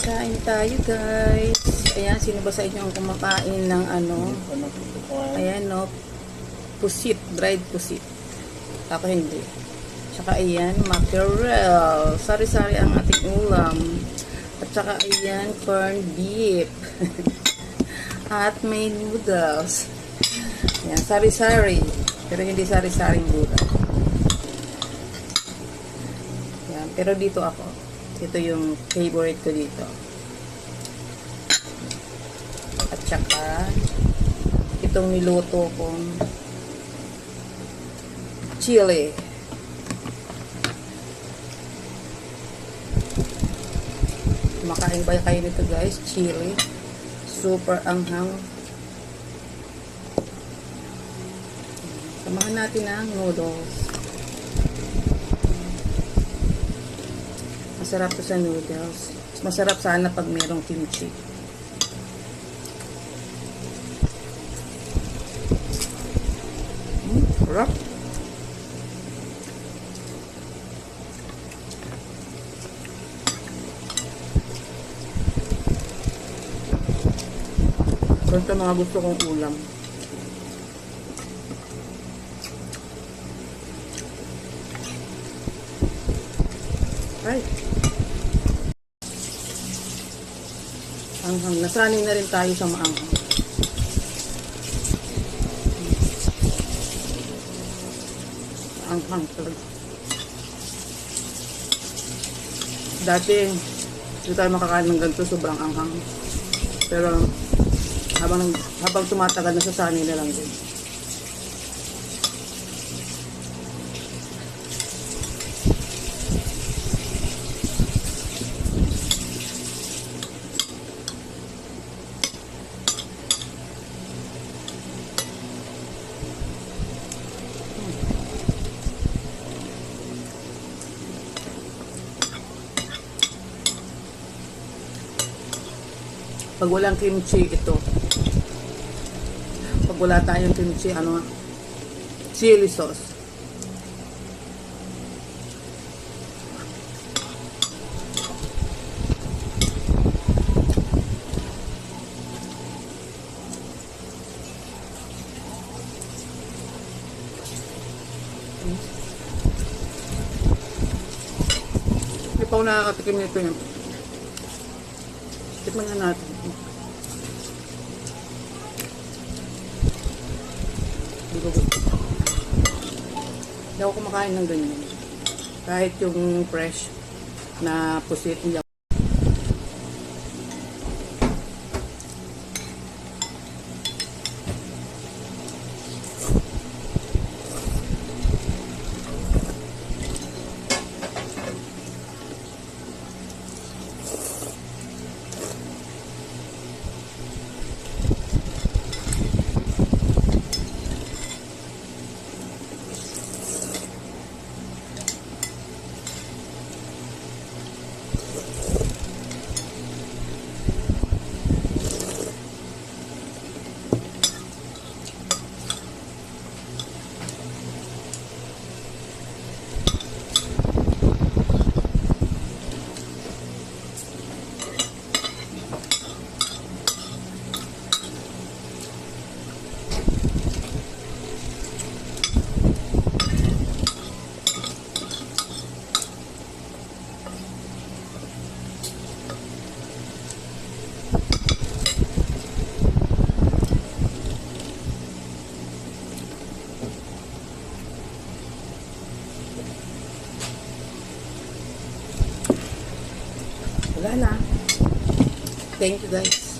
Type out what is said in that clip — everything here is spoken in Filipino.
Kain tayo guys. Ayan, sino ba sa inyo ang kumakain ng ano? Ayan no, pusit, dried pusit. Ako hindi. Tsaka ayan, mackerel. Sari-sari ang ating ulam. At saka ayan, corned beef. At may noodles. Ayan, sari-sari. Pero hindi sari-saring gulay. Ayan, pero dito ako. Ito yung favorite ko dito. At saka, itong niluto kong chili. Makain ba kayo nito guys? Chili. Super anghang. Samahan natin ang noodles. Masarap to sa noodles. Masarap sana pag merong kimchi. Mm, sarap. Ito mga gusto kong ulam. Ay. Anghang. Nasanay na rin tayo sa maanghang. Anghang talaga. Dati, hindi tayo makakain ng ganito, sobrang anghang. Pero, habang, habang tumatagal, nasasanay na lang din. Pag walang kimchi, ito. Pag wala tayong kimchi, ano? Chili sauce. Hindi pa ako nakakatikim nito yan. Tikman nga natin. Hindi ako kumakain ng ganyan. Kahit yung fresh na pusit, hindi Wala na. Thank you guys.